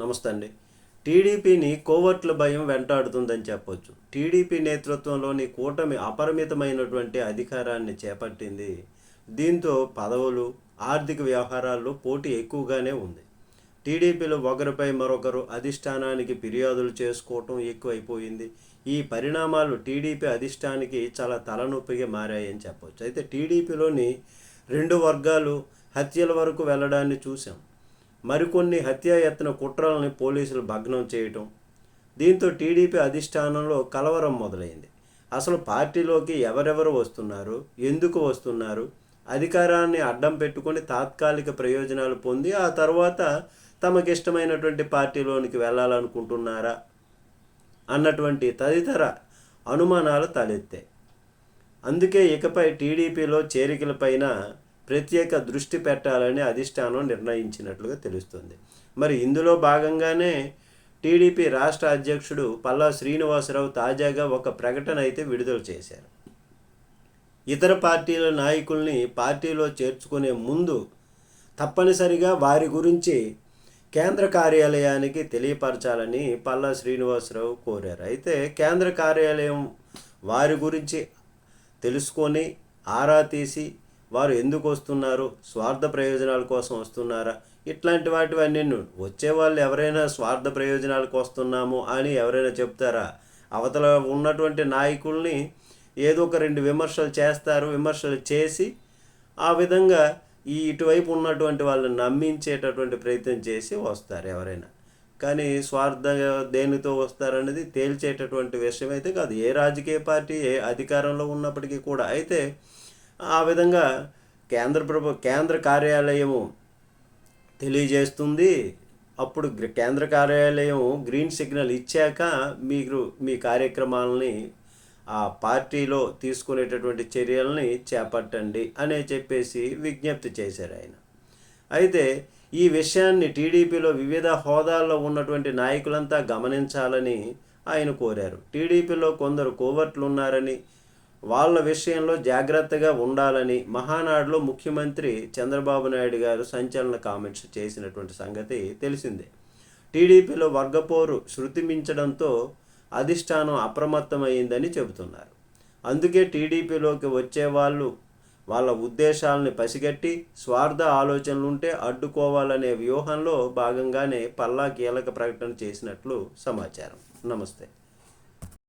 నమస్తే అండి. టీడీపీని కోవర్ట్ల భయం వెంటాడుతుందని చెప్పొచ్చు. టీడీపీ నేతృత్వంలోని కూటమి అపరిమితమైనటువంటి అధికారాన్ని చేపట్టింది. దీంతో పదవులు ఆర్థిక వ్యవహారాల్లో పోటీ ఎక్కువగానే ఉంది. టీడీపీలో ఒకరిపై మరొకరు అధిష్టానానికి ఫిర్యాదులు చేసుకోవటం ఎక్కువైపోయింది. ఈ పరిణామాలు టీడీపీ అధిష్టానికి చాలా తలనొప్పిగా మారాయని చెప్పవచ్చు అయితే టీడీపీలోని రెండు వర్గాలు హత్యల వరకు వెళ్ళడాన్ని చూసాం మరికొన్ని హత్యాయత్న కుట్రల్ని పోలీసులు భగ్నం చేయటం. దీంతో టీడీపీ అధిష్టానంలో కలవరం మొదలైంది. అసలు పార్టీలోకి ఎవరెవరు వస్తున్నారు? ఎందుకు వస్తున్నారు? అధికారాన్ని అడ్డం పెట్టుకొని తాత్కాలిక ప్రయోజనాలు పొంది ఆ తర్వాత తమకిష్టమైనటువంటి పార్టీలోనికి వెళ్ళాలనుకుంటున్నారా? అన్నటువంటి తదితర అనుమానాలు తలెత్తాయి. అందుకే ఇకపై టీడీపీలో చేరికలపైన ప్రత్యేక దృష్టి పెట్టాలని అధిష్టానం నిర్ణయించినట్లుగా తెలుస్తుంది. మరి ఇందులో భాగంగానే టీడీపీ రాష్ట్ర అధ్యక్షుడు పల్లా శ్రీనివాసరావు తాజాగా ఒక ప్రకటన అయితే విడుదల చేశారు. ఇతర పార్టీల నాయకుల్ని పార్టీలో చేర్చుకునే ముందు తప్పనిసరిగా వారి గురించి కేంద్ర కార్యాలయానికి తెలియపరచాలని పల్లా శ్రీనివాసరావు కోరారు. అయితే కేంద్ర కార్యాలయం వారి గురించి తెలుసుకొని ఆరా తీసి వారు ఎందుకు వస్తున్నారు? స్వార్థ ప్రయోజనాల కోసం వస్తున్నారా? ఇట్లాంటి వాటివన్నీ వచ్చే వాళ్ళు ఎవరైనా స్వార్థ ప్రయోజనాలకు వస్తున్నాము అని ఎవరైనా చెప్తారా? అవతల ఉన్నటువంటి నాయకుల్ని ఏదో ఒక రెండు విమర్శలు చేస్తారు విమర్శలు చేసి ఆ విధంగా ఈ ఇటువైపు ఉన్నటువంటి వాళ్ళని నమ్మించేటటువంటి ప్రయత్నం చేసి వస్తారు ఎవరైనా. కానీ స్వార్థ దేనితో వస్తారనేది తేల్చేటటువంటి విషయం అయితే కాదు. ఏ రాజకీయ పార్టీ ఏ అధికారంలో ఉన్నప్పటికీ కూడా అయితే ఆ విధంగా కేంద్ర ప్రభు కేంద్ర కార్యాలయము తెలియజేస్తుంది. అప్పుడు కేంద్ర కార్యాలయం గ్రీన్ సిగ్నల్ ఇచ్చాక మీరు మీ కార్యక్రమాలని ఆ పార్టీలో తీసుకునేటటువంటి చర్యల్ని చేపట్టండి అనే చెప్పేసి విజ్ఞప్తి చేశారు ఆయన. అయితే ఈ విషయాన్ని టీడీపీలో వివిధ హోదాల్లో ఉన్నటువంటి నాయకులంతా గమనించాలని ఆయన కోరారు. టీడీపీలో కొందరు కోవర్ట్లు ఉన్నారని వాళ్ళ విషయంలో జాగ్రత్తగా ఉండాలని మహానాడులో ముఖ్యమంత్రి చంద్రబాబు నాయుడు గారు సంచలన కామెంట్స్ చేసినటువంటి సంగతి తెలిసిందే. టీడీపీలో వర్గపోరు శృతి మించడంతో అధిష్టానం అప్రమత్తమైందని చెబుతున్నారు. అందుకే టీడీపీలోకి వచ్చే వాళ్ళు వాళ్ళ ఉద్దేశాలని పసిగట్టి స్వార్థ ఆలోచనలుంటే అడ్డుకోవాలనే వ్యూహంలో భాగంగానే పల్లా కీలక ప్రకటన చేసినట్లు సమాచారం. నమస్తే.